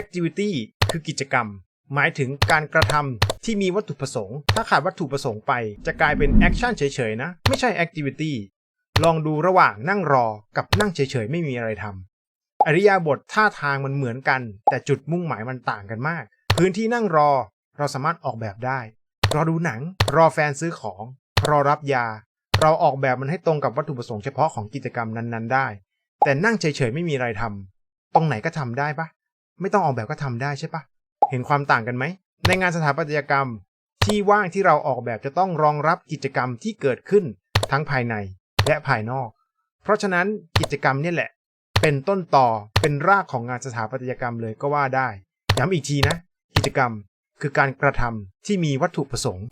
activity คือกิจกรรม หมายถึงการกระทำที่มีวัตถุประสงค์ ถ้าขาดวัตถุประสงค์ไป จะกลายเป็น action เฉยๆนะ ไม่ใช่ activity ลองดูระหว่างนั่งรอกับนั่งเฉยๆไม่มีอะไรทำอริยาบทท่าทางมันเหมือนกัน แต่จุดมุ่งหมายมันต่างกันมาก พื้นที่นั่งรอเราสามารถออกแบบได้ รอดูหนัง รอแฟนซื้อของ รอรับยา เราออกแบบมันให้ตรงกับวัตถุประสงค์เฉพาะของกิจกรรมนั้นๆ ได้ แต่นั่งเฉยๆไม่มีอะไรทำตรงไหนก็ทำได้ปะ ไม่ต้องออกแบบก็ทำได้ใช่ปะเห็นความต่างกันไหม ในงานสถาปัตยกรรม ที่ว่างที่เราออกแบบจะต้องรองรับกิจกรรมที่เกิดขึ้นทั้งภายในและภายนอก เพราะฉะนั้นกิจกรรมเนี่ยแหละ เป็นต้นต่อเป็นรากของงานสถาปัตยกรรมเลยก็ว่าได้ ย้ำอีกทีนะ กิจกรรมคือการกระทำที่มีวัตถุประสงค์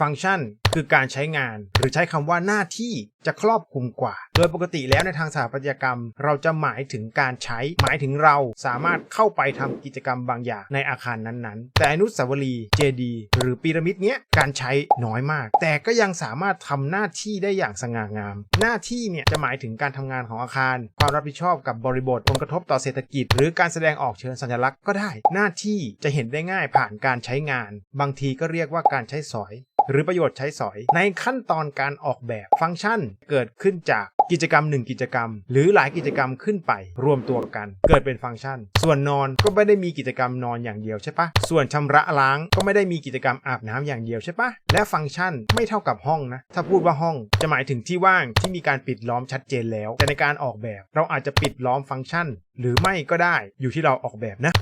ฟังก์ชันคือการใช้งาน หรือใช้คำว่าหน้าที่จะครอบคลุมกว่า โดยปกติแล้วในทางสถาปัตยกรรม เราจะหมายถึงการใช้ หมายถึงเราสามารถเข้าไปทำกิจกรรมบางอย่างในอาคารนั้นๆ แต่อนุสาวรีย์เจดีหรือพีระมิดเนี้ยการใช้น้อยมาก แต่ก็ยังสามารถทำหน้าที่ได้อย่างสง่างาม หน้าที่เนี่ยจะหมายถึงการทำงานของอาคาร ความรับผิดชอบกับบริบทผลกระทบต่อเศรษฐกิจ หรือการแสดงออกเชิงสัญลักษณ์ก็ได้ หน้าที่จะเห็นได้ง่ายผ่านการใช้งาน บางทีก็เรียกว่าการใช้สอย หรือประโยชน์ใช้สอย ในขั้นตอนการออกแบบฟังก์ชันเกิดขึ้นจากกิจกรรมหนึ่งกิจกรรม หรือหลายกิจกรรมขึ้นไป รวมตัวกัน เกิดเป็นฟังก์ชัน ส่วนนอนก็ไม่ได้มีกิจกรรมนอนอย่างเดียวใช่ปะส่วนชำระล้างก็ไม่ได้มีกิจกรรมอาบน้ำอย่างเดียวใช่ปะและฟังก์ชันไม่เท่ากับห้องนะถ้าพูดว่าห้องจะหมายถึงที่ว่างที่มีการปิดล้อมชัดเจนแล้ว แต่ในการออกแบบ เราอาจจะปิดล้อมฟังก์ชัน หรือไม่ก็ได้อยู่ที่เราออกแบบนะ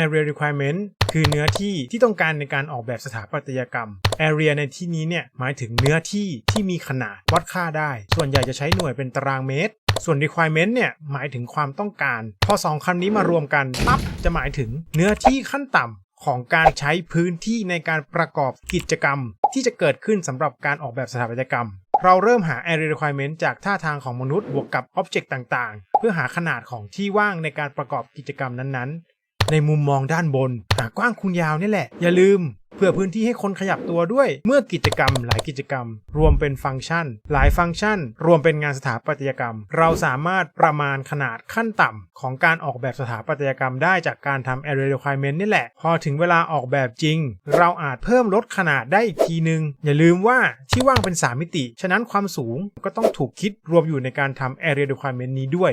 Area requirement คือเนื้อที่ที่ต้องการในการออกแบบสถาปัตยกรรม Area ในที่นี้เนี่ยหมายถึงเนื้อที่ที่มีขนาดวัดค่าได้ ส่วนใหญ่จะใช้หน่วยเป็นตารางเมตร ส่วน requirement เนี่ยหมายถึงความต้องการ พอสองคำนี้มารวมกันปั๊บจะหมายถึงเนื้อที่ขั้นต่ำของการใช้พื้นที่ในการประกอบกิจกรรม ที่จะเกิดขึ้นสำหรับการออกแบบสถาปัตยกรรมเราเริ่มหา area requirement จากท่าทางของมนุษย์บวกกับ object ต่าง ๆ เพื่อหาขนาดของที่ว่างในการประกอบกิจกรรมนั้นๆ ในมุมมองด้านบนหากว้างคูณยาวนี่แหละ อย่าลืมเพื่อพื้นที่ให้คนขยับตัวด้วย เมื่อกิจกรรมหลายกิจกรรม รวมเป็นฟังก์ชัน หลายฟังก์ชัน รวมเป็นงานสถาปัตยกรรม เราสามารถประมาณขนาดขั้นต่ำของการออกแบบสถาปัตยกรรมได้จากการทำ area requirement นี่แหละ พอถึงเวลาออกแบบจริง เราอาจเพิ่มลดขนาดได้อีกทีนึง อย่าลืมว่าที่ว่างเป็น 3 มิติ ฉะนั้นความสูงก็ต้องถูกคิดรวมอยู่ในการทำ area requirement นี้ด้วย